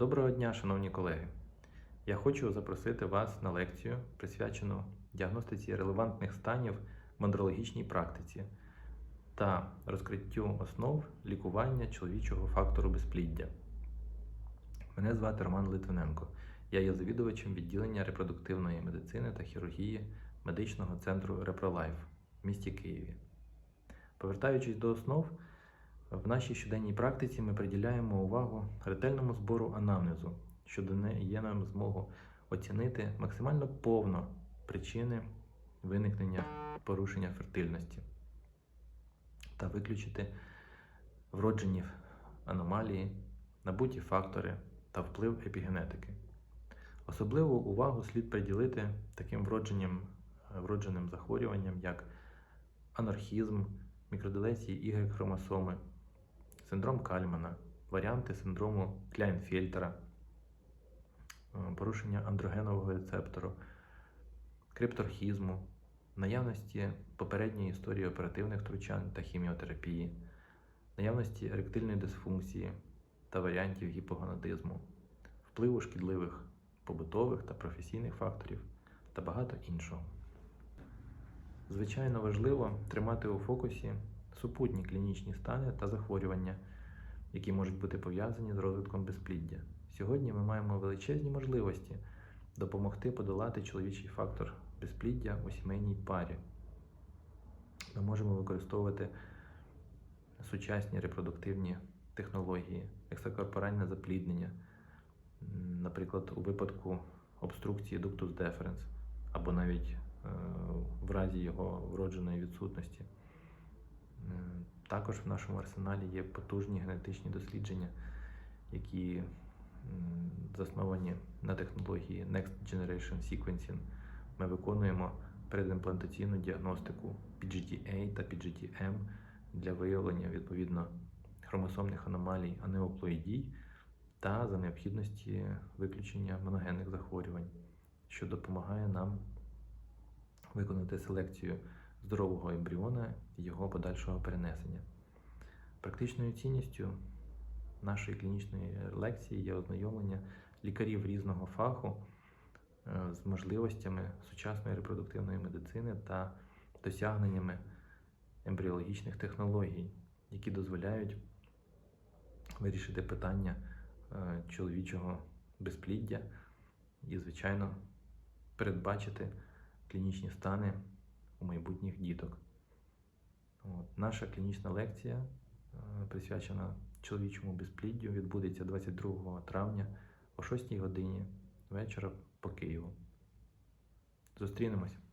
Доброго дня, шановні колеги! Я хочу запросити вас на лекцію, присвячену діагностиці релевантних станів в андрологічній практиці та розкриттю основ лікування чоловічого фактору безпліддя. Мене звати Роман Литвиненко. Я є завідувачем відділення репродуктивної медицини та хірургії медичного центру Репролайф в місті Києві. Повертаючись до основ, в нашій щоденній практиці ми приділяємо увагу ретельному збору анамнезу, що дає нам змогу оцінити максимально повно причини виникнення порушення фертильності та виключити вроджені аномалії, набуті фактори та вплив епігенетики. Особливу увагу слід приділити таким вродженням, вродженим захворюванням, як анархізм, мікроделеції Y хромосоми, синдром Кальмана, варіанти синдрому Кляйнфельтера, е, порушення андрогенового рецептору, крипторхізму, наявності попередньої історії оперативних втручань та хіміотерапії, наявності еректильної дисфункції та варіантів гіпогонадизму, впливу шкідливих побутових та професійних факторів та багато іншого. Звичайно важливо тримати у фокусі супутні клінічні стани та захворювання, які можуть бути пов'язані з розвитком безпліддя. Сьогодні ми маємо величезні можливості допомогти подолати чоловічий фактор безпліддя у сімейній парі. Ми можемо використовувати сучасні репродуктивні технології, екстракорпоральне запліднення, наприклад, у випадку обструкції дуктус деференс, або навіть е, в разі його вродженої відсутності. Е, Також в нашому арсеналі є потужні генетичні дослідження, які засновані на технології Next Generation Sequencing. Ми виконуємо предімплантаційну діагностику PGT-A та PGT-M для виявлення відповідно хромосомних аномалій анеоплоїдій та за необхідності виключення моногенних захворювань, що допомагає нам виконати селекцію здорового ембріона і його подальшого перенесення. Практичною цінністю нашої клінічної лекції є ознайомлення лікарів різного фаху е, з можливостями сучасної репродуктивної медицини та досягненнями ембріологічних технологій, які дозволяють вирішити питання е, чоловічого безпліддя і, звичайно, передбачити клінічні стани у майбутніх діток. От. Наша клінічна лекція, е, присвячена чоловічому безпліддю, відбудеться 22 травня о 6 годині вечора по Києву. Зустрінемось!